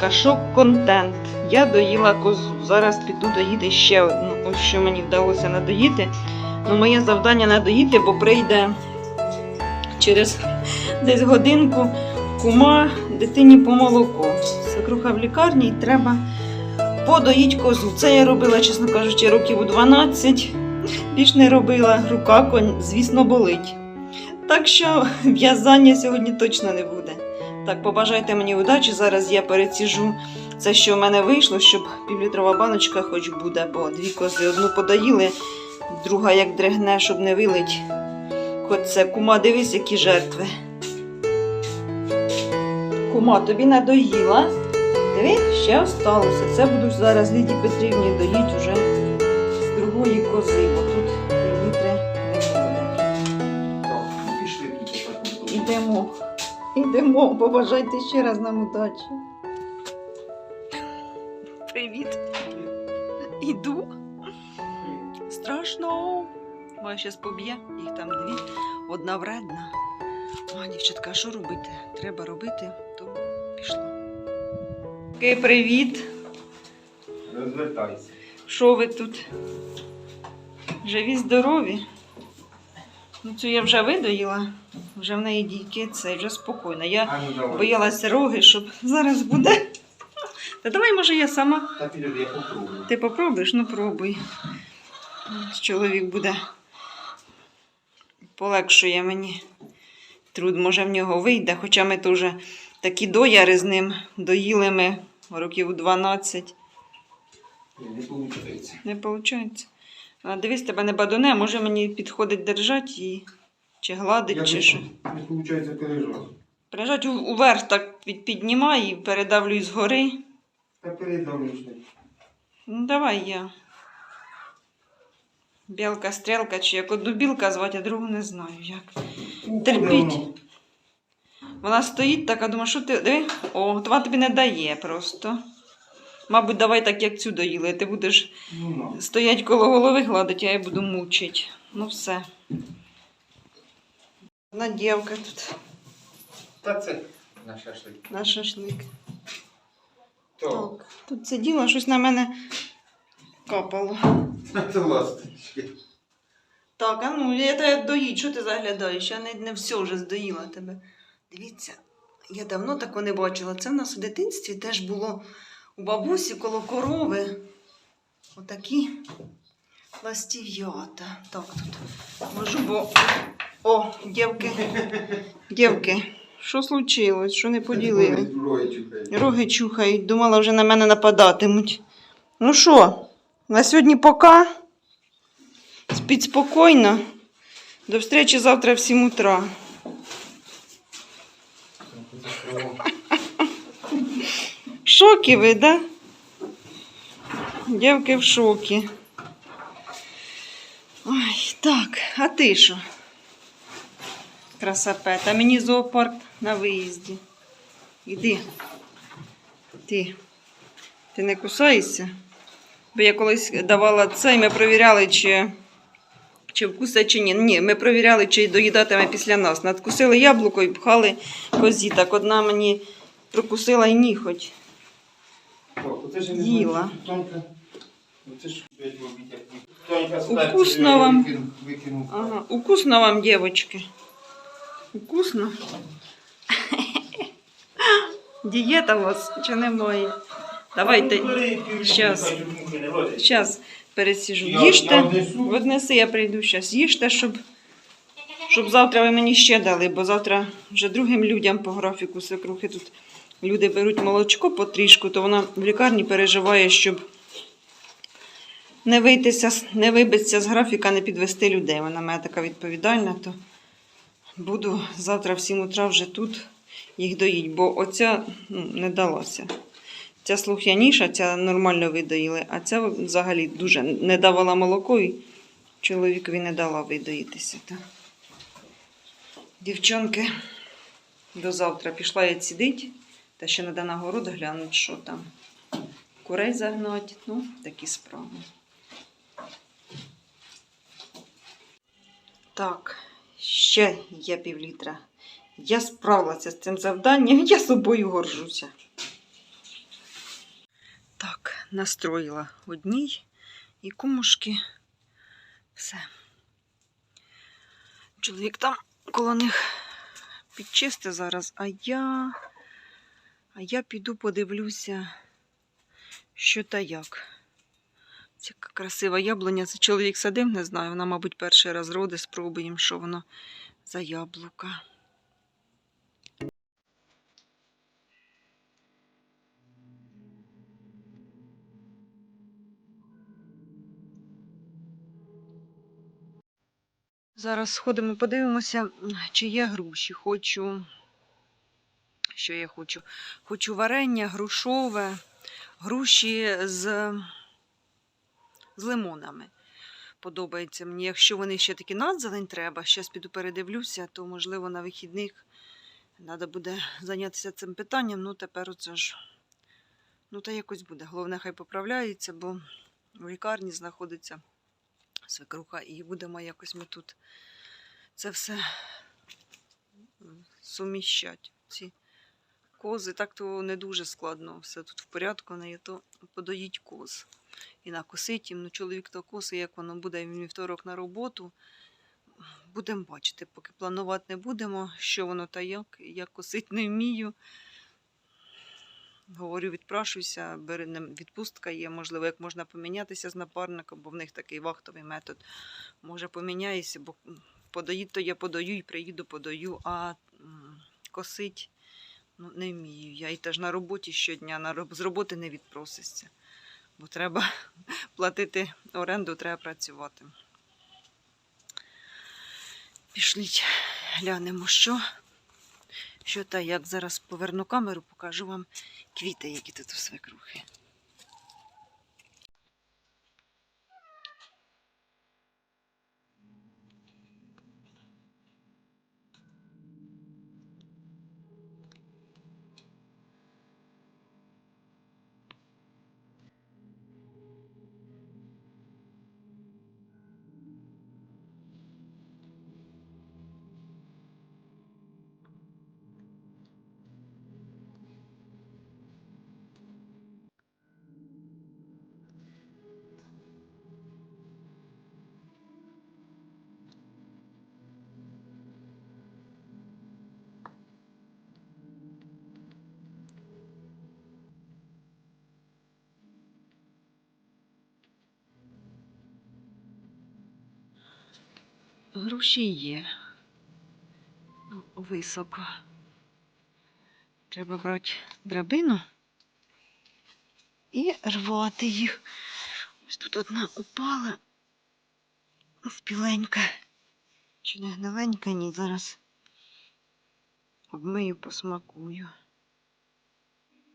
дівчатка, шок-контент. Я доїла козу. Зараз піду доїти ще одну. Що мені вдалося надоїти. Ну, моє завдання надоїти, бо прийде через десь годинку кума дитині по молоко. Свекруха в лікарні і треба подоїть козу. Це я робила, чесно кажучи, років у 12. Більш не робила, рука, конь, звісно, болить. Так що в'язання сьогодні точно не буде. Так, побажайте мені удачі. Зараз я переціжу це, що в мене вийшло, щоб півлітрова баночка хоч буде, бо дві кози одну подаїли, друга як дригне, щоб не вилить. Хоч це кума, дивись, які жертви. Кума, тобі надоїла. Диви, ще осталося. Це буду зараз Ліді Петрівні доїть уже з другої кози, бо тут півлітри не буде. Так, Ідемо, побажайте ще раз нам удачі. Привіт. Іду. Страшно. Моя зараз поб'є, їх там дві, одна вредна. А, дівчатка, що робити? Треба робити, то пішло. Окей, привіт. Розвертайся. Що ви тут? Живі, здорові? Ну, цю я вже видоїла, вже в неї дійки, це вже спокійно. Я ну боялася роги, щоб зараз буде. Та давай, може, я сама. Та підожди, я попробую. Ти попробуєш? Ну пробуй. Чоловік буде. Полегшує мені. Труд, може, в нього вийде, хоча ми теж такі дояри з ним доїли ми років 12. Не виходить. Не виходить. Дивись, тебе не бадоне, може мені підходить держати її, чи гладить, чи що. Не виходить переживати. Прижать уверх так під, піднімай і передавлюй згори. Та передавлюсь. Ну, давай я. Білка, стрілка, чи як одну білка звати, а другу не знаю як. Терпіть. Вона стоїть така, думаю, що ти. Диви? О, това тобі не дає просто. Мабуть, давай так, як цю доїли. Ти будеш Ну, стоять коло голови гладить, а я буду мучить. Ну все. Одна дівка тут Та це на шашлик. на шашлик. Так. Так, тут сиділа, щось на мене капало. Це ласточки. Так, а ну, я тебе доїть, що ти заглядаєш? Я не, не все вже здоїла тебе. Дивіться, я давно такого не бачила. Це в нас у дитинстві теж було у бабусі коло корови. Отакі ластів'ята. Так, тут можу, бо. О, дівки, дівки, що случилось? Що не поділили? Роги чухають, думала, вже на мене нападатимуть. Ну що, на сьогодні пока. Спіть спокійно. До встречі завтра в 7 утра. В шокі ви, да? Дівки в шокі. Ой, так, а ти що? Красапет, а мені зоопарк на виїзді. Іди. Ти. Ти не кусаєшся? Бо я колись давала це, і ми перевіряли, чи, чи вкусить, чи ні.Ні, ми перевіряли, чи доїдатиме після нас. Надкусили яблуко і пхали козі. Так одна мені прокусила і Їла. ні. Тонька з перцем Вкусно я вам. Ага, укусно вам, дівчатки. Укусно. Дієта у вас чи немає? Давайте. щас. Зараз пересіжу. Їжте, віднеси, я прийду зараз. Їжте, щоб, щоб завтра ви мені ще дали, бо завтра вже другим людям по графіку свекрухи тут люди беруть молочко потрішку, то вона в лікарні переживає, щоб не вийтися, не вибитися з графіка, не підвести людей. Вона в мене така відповідальна, то буду завтра в 7 утра вже тут їх доїть, бо оця ну, не далася. Ця слух'яніша, ця нормально видоїли, а ця взагалі дуже не давала молоко і чоловікові не дала видоїтися. Та. Дівчонки, до завтра пішла я сидить, та ще треба на город глянути, що там. Курей загнати, ну, такі справи. Так, ще є півлітра. Я справилася з цим завданням, я собою горжуся. Так, настроїла одній і кумушки. Все. Чоловік там коло них підчисти зараз, а я, а я піду подивлюся, що та як. Яка красива яблуня. Це чоловік садив, не знаю. Вона, мабуть, перший раз роди, спробуємо, що воно за яблука. Зараз сходимо, подивимося, чи є груші. Хочу. Що я хочу? Хочу варення грушове, груші з, з лимонами. Подобається мені. Якщо вони ще такі надзелень треба, зараз піду передивлюся, то можливо на вихідних треба буде зайнятися цим питанням. Ну, тепер оце ж. Ну, та якось буде. Головне, хай поправляється, бо в лікарні знаходиться свекруха, і будемо якось ми тут це все суміщати. Ці кози, так то не дуже складно. Все тут в порядку, не є то подоїть коз. І накосить їм. Ну, чоловік то коси, як воно буде він вівторок на роботу. Будемо бачити, поки планувати не будемо, що воно та як. Я косить не вмію. Говорю, відпрашуйся, бери відпустка є, можливо, як можна помінятися з напарником, бо в них такий вахтовий метод. Може, поміняюся, бо подоїть, то я подаю і приїду, подаю, а косить ну, не вмію. Я і теж на роботі щодня, на, з роботи не відпросишся, бо треба платити оренду, треба працювати. Пішліть, глянемо, що. Що та як зараз поверну камеру, покажу вам квіти, які тут у свекрухи. Груші є. Ну, Високо. Треба брати драбину і рвати їх. Ось тут одна упала. Спіленька. Чи не гниленька, ні, зараз обмию, посмакую.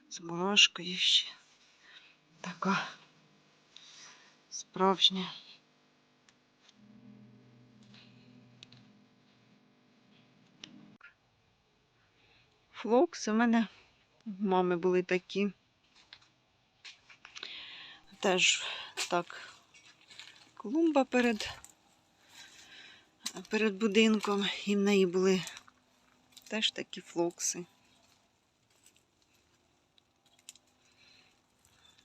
З мурашкою ще. Така справжня. Флокси у мене мами були такі. Теж так клумба перед, перед будинком, і в неї були теж такі флокси.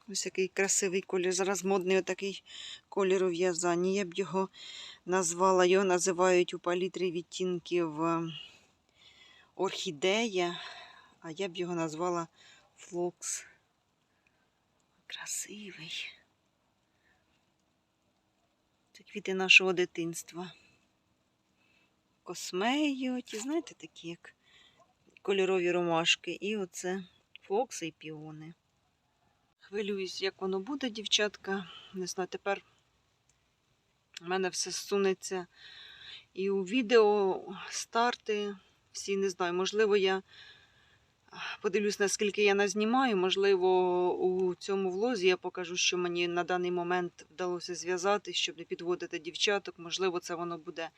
Ось який красивий колір. Зараз модний отакий колір у в'язанні. Я б його назвала, його називають у палітрі відтінків е, орхідея, а я б його назвала флокс. Красивий. Це квіти нашого дитинства. Космеї, ті, знаєте, такі як кольорові ромашки. І оце флокси і піони. Хвилююсь, як воно буде, дівчатка. Не знаю, тепер в мене все сунеться. І у відео старти всі не знаю. Можливо, я подивлюсь, наскільки я назнімаю. Можливо, у цьому влозі я покажу, що мені на даний момент вдалося зв'язати, щоб не підводити дівчаток. Можливо, це воно буде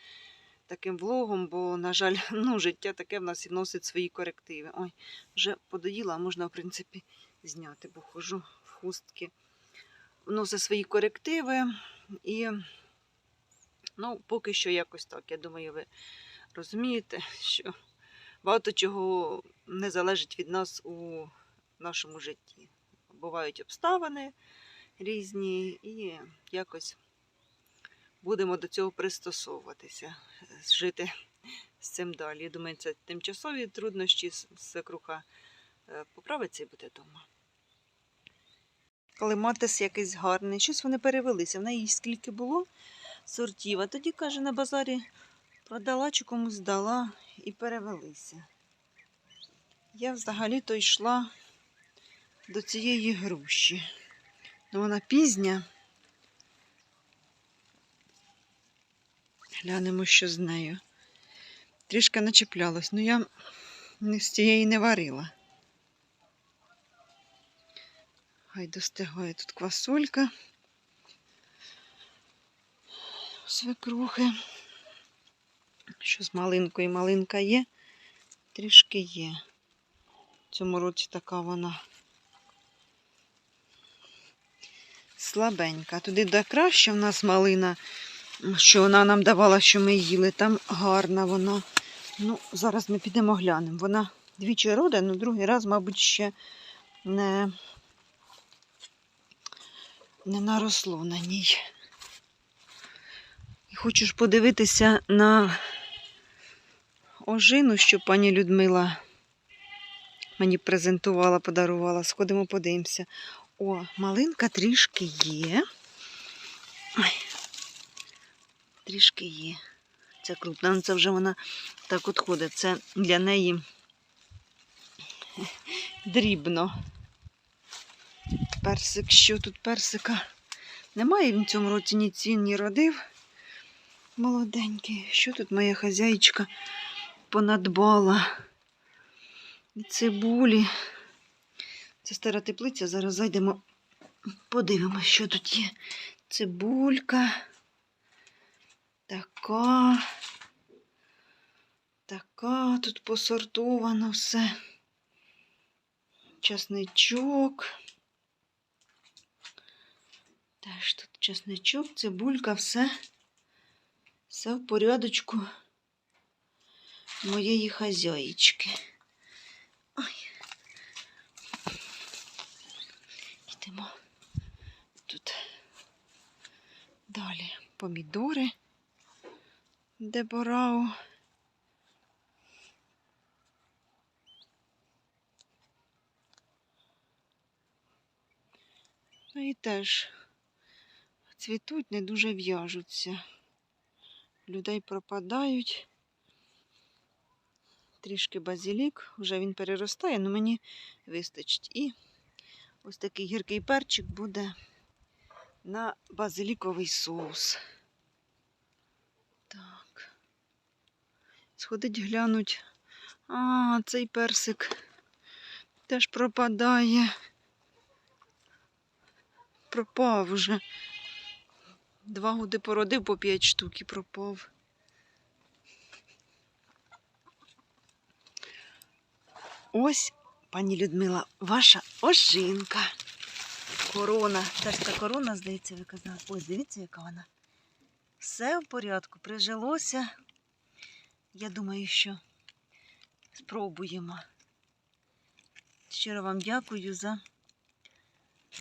таким влогом, бо, на жаль, ну, життя таке в нас і вносить свої корективи. Ой, вже подоїла, можна, в принципі, зняти, бо хожу в хустки. Вносить свої корективи і, ну, поки що якось так. Я думаю, ви розумієте, що багато чого не залежить від нас у нашому житті. бувають обставини різні, і якось будемо до цього пристосовуватися, жити з цим далі. Я думаю, це тимчасові труднощі, свекруха е, поправиться і буде вдома. Калиматис якийсь гарний, щось вони перевелися. В неї скільки було сортів, а тоді, каже, на базарі продала чи комусь дала і перевелися. Я взагалі-то йшла до цієї груші. Ну, вона пізня. Глянемо, що з нею. Трішки начеплялась, ну я з цієї не варила. Хай достигає тут квасолька. Свекрухи. Що з малинкою? Малинка є, трішки є. В цьому році така вона слабенька. Туди де краще в нас малина, що вона нам давала, що ми їли. Там гарна вона. Ну, зараз ми підемо глянемо. Вона двічі рода, але другий раз, мабуть, ще не, не наросло на ній. І хочу ж подивитися на ожину, що пані Людмила мені презентувала, подарувала. Сходимо, подивимося. О, малинка трішки є. Трішки є. Це крупна, ну це вже вона так от ходить. Це для неї дрібно. Персик, що тут персика? Немає в цьому році ні цін, ні родив. Молоденький. Що тут моя хазяїчка понадбала? І цибулі. Це стара теплиця. Зараз зайдемо, подивимося, що тут є. Цибулька. Така. Така. Тут посортовано все. Часничок. Теж тут часничок, цибулька, все. Все в порядочку моєї хазяїчки. Ой. Йдемо тут далі помідори, деборау. Ну і теж цвітуть, не дуже в'яжуться. Людей пропадають. Трішки базилік, вже він переростає, але мені вистачить. І ось такий гіркий перчик буде на базиліковий соус. Так. Сходить глянуть. А, цей персик теж пропадає. Пропав вже. Два годи породив по п'ять штук і пропав. Ось, пані Людмила, ваша ожинка. Корона. Та корона, здається, ви казали. Ось, дивіться, яка вона. Все в порядку, прижилося. Я думаю, що спробуємо. Щиро вам дякую за,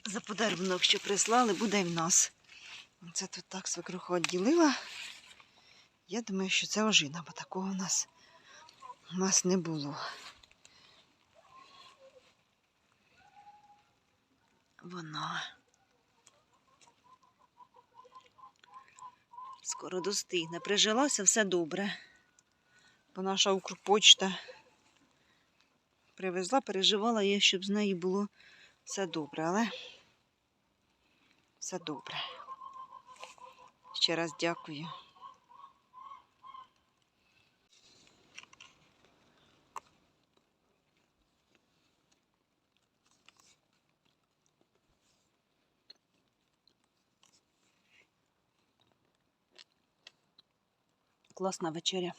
за подарунок, що прислали, буде в нас. Це тут так свекруха відділила. Я думаю, що це ожина, бо такого у нас, у нас не було. Вона. Скоро достигне. Прижилася все добре. Бо наша Укрпочта привезла, переживала я, щоб з нею було все добре, але все добре. Ще раз дякую. Класна вечеря.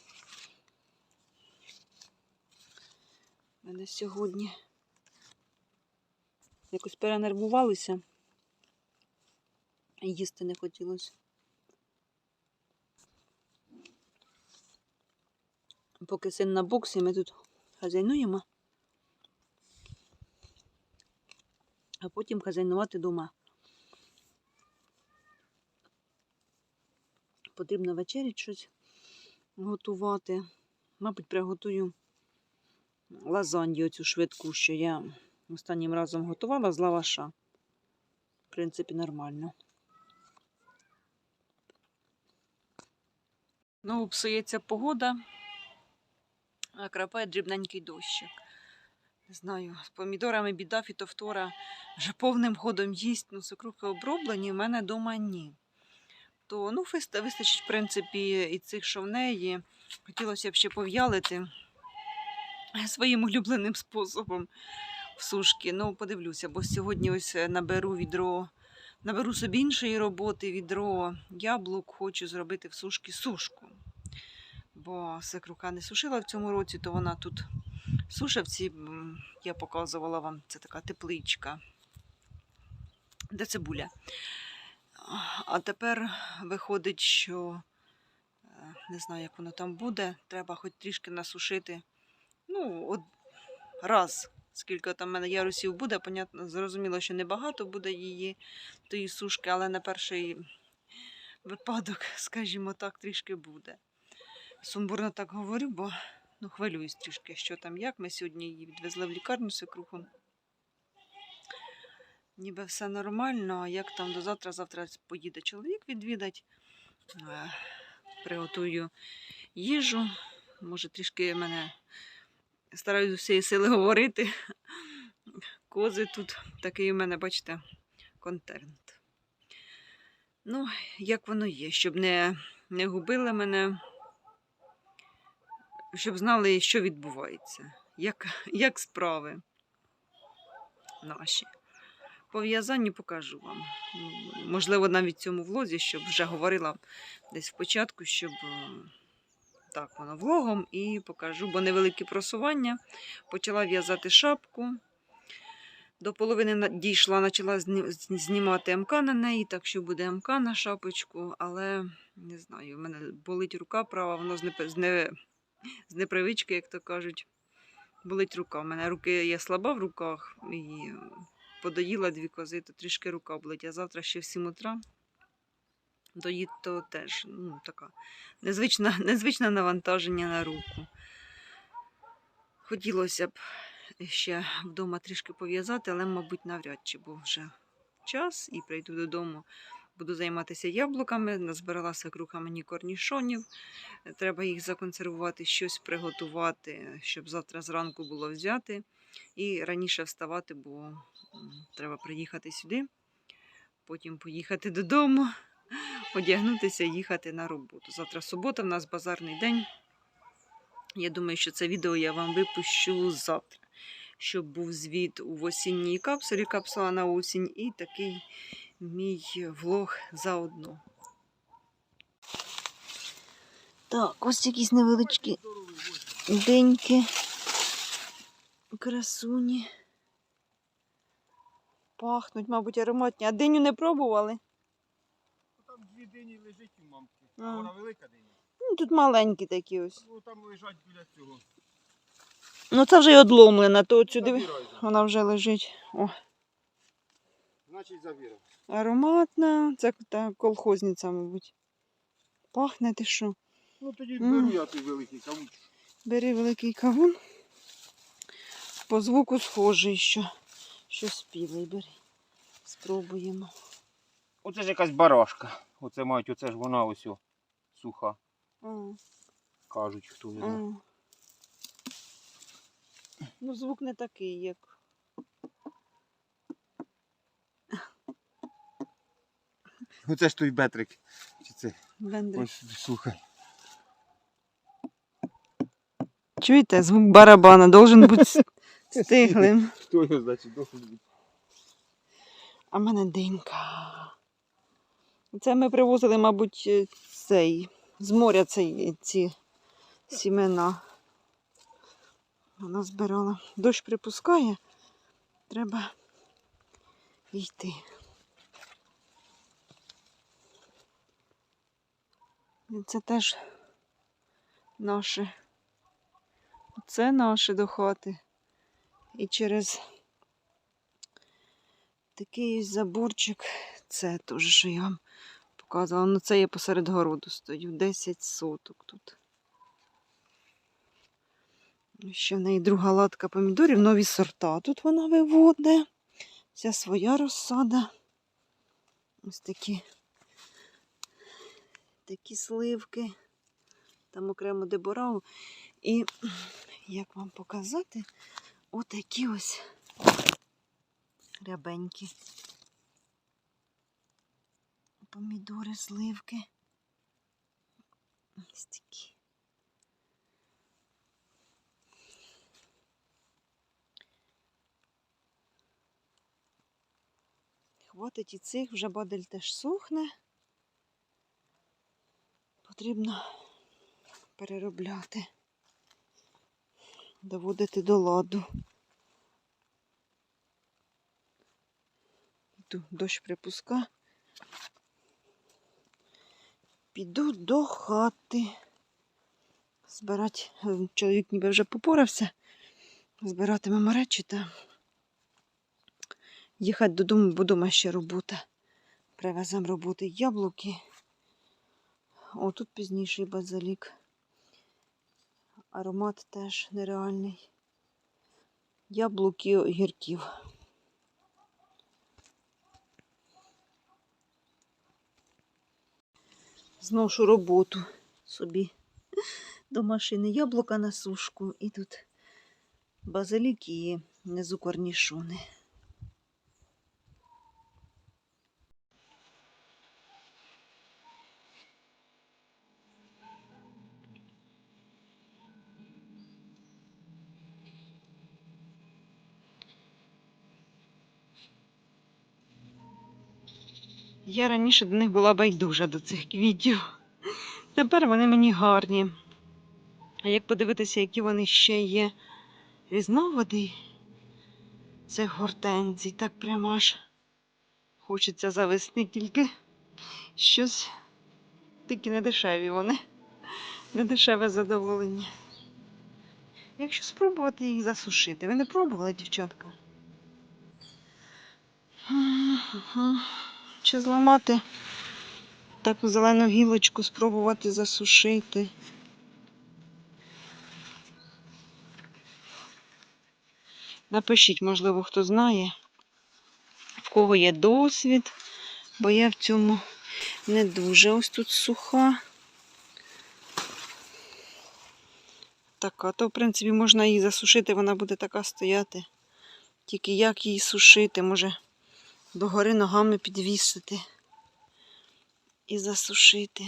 Мене сьогодні якось перенервувалися. Їсти не хотілося. Поки син на боксі, ми тут хазяйнуємо. а потім хазяйнувати вдома. Потрібно вечерять щось готувати. Мабуть, приготую лазанью цю швидку, що я останнім разом готувала з лаваша. В принципі, нормально. Знову псується погода, а крапає дрібненький дощик. Не знаю, з помідорами біда, фітофтора вже повним ходом їсть, ну сокруки оброблені, в мене вдома ні. То ну, вистачить, в принципі, і цих, що в неї. Хотілося б ще пов'ялити своїм улюбленим способом в сушки. Ну, подивлюся, бо сьогодні ось е, наберу відро, наберу собі іншої роботи, відро яблук, хочу зробити в сушки сушку. Бо свекруха не сушила в цьому році, то вона тут сушивці, м, я показувала вам, це така тепличка, де цибуля. А тепер виходить, що е, не знаю, як воно там буде. Треба хоч трішки насушити. Ну, от раз, скільки там в мене ярусів буде, понятно, зрозуміло, що небагато буде її тої сушки, але на перший випадок, скажімо так, трішки буде. Сумбурно так говорю, бо ну, хвилююсь трішки, що там як. Ми сьогодні її відвезли в лікарню свекруху. Ніби все нормально, а як там до завтра, завтра поїде чоловік відвідать. Е, Приготую їжу. Може, трішки мене стараюсь з усієї сили говорити. Кози тут такий у мене, бачите, контент. Ну, як воно є, щоб не, не губили мене, щоб знали, що відбувається, як, як справи наші. По в'язанню покажу вам. Ну, Можливо, навіть в цьому влозі, щоб вже говорила десь в початку, щоб е, так воно влогом і покажу, бо невеликі просування. Почала в'язати шапку. До половини дійшла, почала знімати МК на неї, так що буде МК на шапочку, але не знаю, в мене болить рука права, воно з, з, не, з непривички, як то кажуть. Болить рука. У мене руки є слаба в руках і подоїла дві кози, то трішки рука болить. А завтра ще в 7 утра доїд, то теж ну, така незвичне, незвичне навантаження на руку. Хотілося б ще вдома трішки пов'язати, але, мабуть, навряд чи, бо вже час і прийду додому. Буду займатися яблуками, назбирала свекруха мені корнішонів. Треба їх законсервувати, щось приготувати, щоб завтра зранку було взяти. І раніше вставати, бо треба приїхати сюди, потім поїхати додому, одягнутися, їхати на роботу. Завтра субота, в нас базарний день. Я думаю, що це відео я вам випущу завтра, щоб був звіт у осінній капсулі, капсула на осінь, і такий мій влог заодно. Так, ось якісь невеличкі деньки. Красуні. Пахнуть, мабуть, ароматні. А диню не пробували? Там дві дині лежить у мамки. А. А вона велика диня. Ну, тут маленькі такі ось. Ну там лежать біля цього. Ну це вже й одломлена, то от сюди вона вже лежить. О, Значить забирай. ароматна. Це та колхозниця, мабуть. Пахне ти що? Ну тоді беру я той великий кавуч. Бери великий кавун. По звуку схожий, що, що спілий бери. Спробуємо. Оце ж якась барашка. Оце мають, оце ж вона ось о, суха. А, Кажуть, хто не знає. Ну, звук не такий, як. Оце ж той бетрик. Чи це? Бендрик. Ось слухай. Чуєте, звук барабана должен бути стиглим. Хто його значить дохуй. А в мене денька. Це ми привозили, мабуть, цей, з моря цей, ці сімена. Вона збирала. Дощ припускає, треба йти. І Це теж наше. Це наше до хати. І через Такий заборчик. Це теж, що я вам показувала. Ну, це я посеред городу стою. 10 соток тут. Ще в неї друга латка помідорів, нові сорта. Тут вона виводить. Вся своя розсада. Ось такі, такі сливки. Там окремо деборау. І як вам показати, отакі ось рябенькі. Помідори, сливки. Ось такі. Хватить і цих, вже бадель теж сухне. Потрібно переробляти, доводити до ладу. Йду, дощ припуска. Піду до хати. Збирати, е, чоловік ніби вже попорався. Збиратимемо речі та їхати додому, бо дома ще робота. Привеземо роботи яблуки. О, тут пізніший базилік. Аромат теж нереальний. Яблук і огірків. Зношу роботу собі до машини. Яблука на сушку і тут базилік і внизу. Я раніше до них була байдужа до цих квітів. Тепер вони мені гарні. А як подивитися, які вони ще є різновиди цих гортензій, так прямо аж хочеться завести тільки щось такі недешеві вони. Недешеве задоволення. Якщо спробувати їх засушити, ви не пробували, дівчатка? Чи зламати таку зелену гілочку, спробувати засушити. Напишіть, можливо, хто знає, в кого є досвід, бо я в цьому не дуже ось тут суха. Така, то, в принципі, можна її засушити, вона буде така стояти. Тільки як її сушити, може догори ногами підвісити і засушити.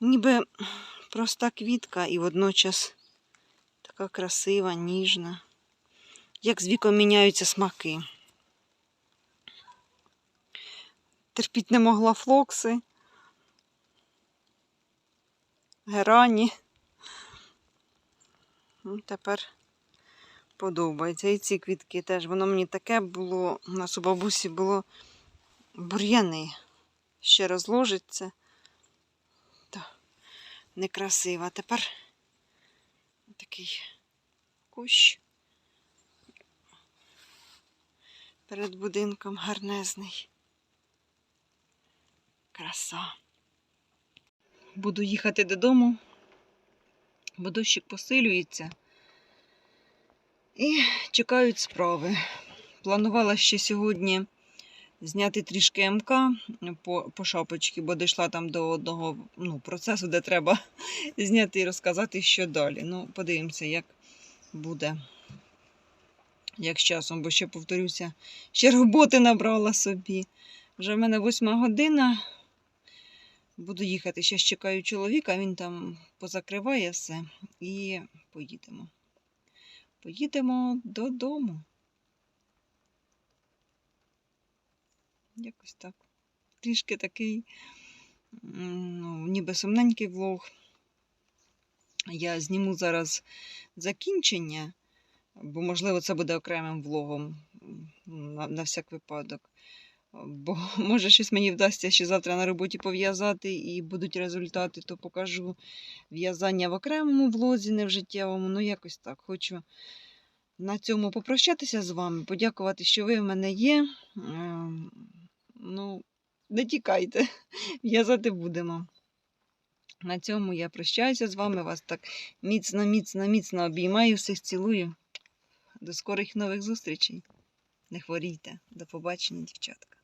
Ніби проста квітка і водночас така красива, ніжна. Як з віком міняються смаки. Терпіть не могла флокси, герані. Ну, тепер подобається. І ці квітки теж. Воно мені таке було, у нас у бабусі було бур'яни. Ще розложиться. Та, некрасиво. Тепер такий кущ перед будинком гарнезний. Краса. Буду їхати додому, бо дощик посилюється. І чекають справи. Планувала ще сьогодні зняти трішки МК по, по шапочці, бо дійшла там до одного ну, процесу, де треба зняти і розказати, що далі. Ну, подивимося, як буде. Як з часом, бо ще повторюся, ще роботи набрала собі. Вже в мене восьма година. Буду їхати. Ще чекаю чоловіка, він там позакриває все і поїдемо. Поїдемо додому. Якось так. Трішки такий, ну, ніби сумненький влог. Я зніму зараз закінчення, бо, можливо, це буде окремим влогом на, на всяк випадок. Бо може щось мені вдасться ще завтра на роботі пов'язати і будуть результати, то покажу в'язання в окремому влозі, не в життєвому. Ну, якось так. Хочу на цьому попрощатися з вами, подякувати, що ви в мене є. Ем, Ну, не тікайте, в'язати будемо. На цьому я прощаюся з вами. Вас так міцно, міцно, міцно обіймаю, всіх цілую. До скорих нових зустрічей. Не хворійте. До побачення, дівчатка.